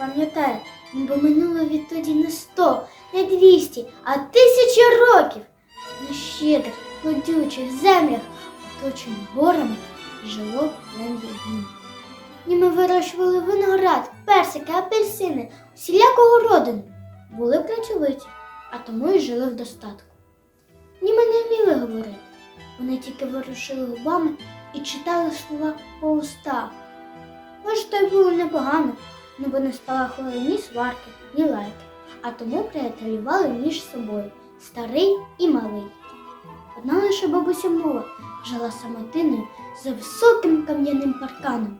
пам'ятає, бо минуло відтоді не сто, не двісті, а тисячі років. На щедрих, плодючих землях, оточених горами, жило плем'я. Німи вирощували виноград, персики, апельсини, усілякого родину. Були працьовиті, а тому й жили в достатку. Німи не вміли говорити. Вони тільки ворушили губами і читали слова по устах. Може, то й було непогано, ну бо не спалахували ні сварки, ні лайки, а тому приятелювали між собою старий і малий. Одна лише бабуся мова жила самотиною за високим кам'яним парканом.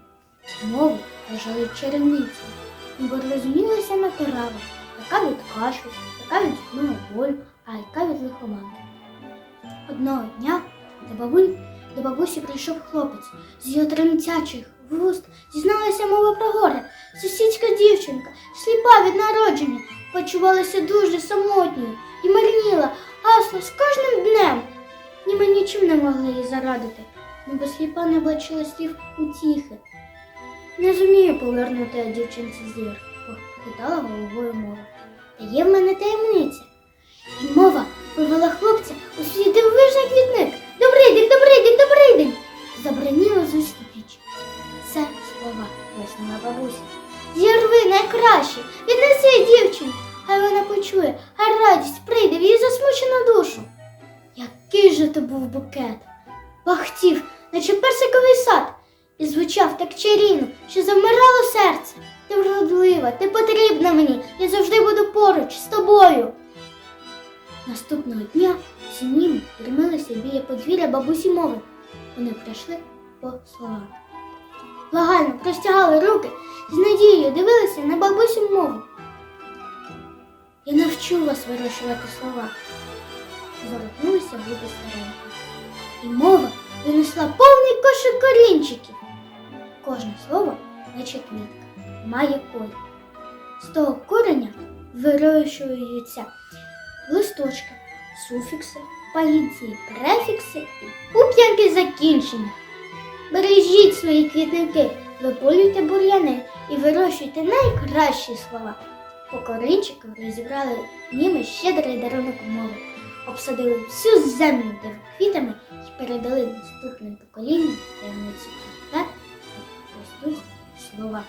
Мову вважали чарівницею, бо розумілася на травах, яка від кашлю, яка від болю, а яка від лихоманки. Одного дня до, бабуль, до бабусі прийшов хлопець з його тремтячих вуст дізналася мова про горе. Сусідська дівчинка, сліпа від народження, почувалася дуже самотньою і марніла, гасла з кожним днем. Ніби нічим не могли їй зарадити, ніби сліпа не бачила слів утіхи. Не зумію повернути дівчинці зір, похитала головою мова. Та є в мене Зірви найкраще, віднеси дівчині, хай вона почує, хай радість прийде в її засмучену душу. Який же то був букет, пахтів, наче персиковий сад, і звучав так чарівно, що завмирало серце. Ти вродлива, ти потрібна мені, я завжди буду поруч з тобою. Наступного дня всі німи трималися біля подвір'я бабусі мови. Вони прийшли по словам. Благально простягали руки з надією дивилися на бабусю мову. Я навчу вас вирощувати слова. Ворухнулися губи старенькі. І мова винесла повний кошик корінчиків. Кожне слово, наче квітка, має корінь. З того кореня вирощуються листочки, суфікси, паїнці, префікси і пуп'янки закінчення. Бережіть свої квітники, виполюйте бур'яни і вирощуйте найкращі слова. По коринчику розібрали німи щедрий дарунок мови, обсадили всю землю квітами і передали наступним поколінням таємницю. та ростуть слова.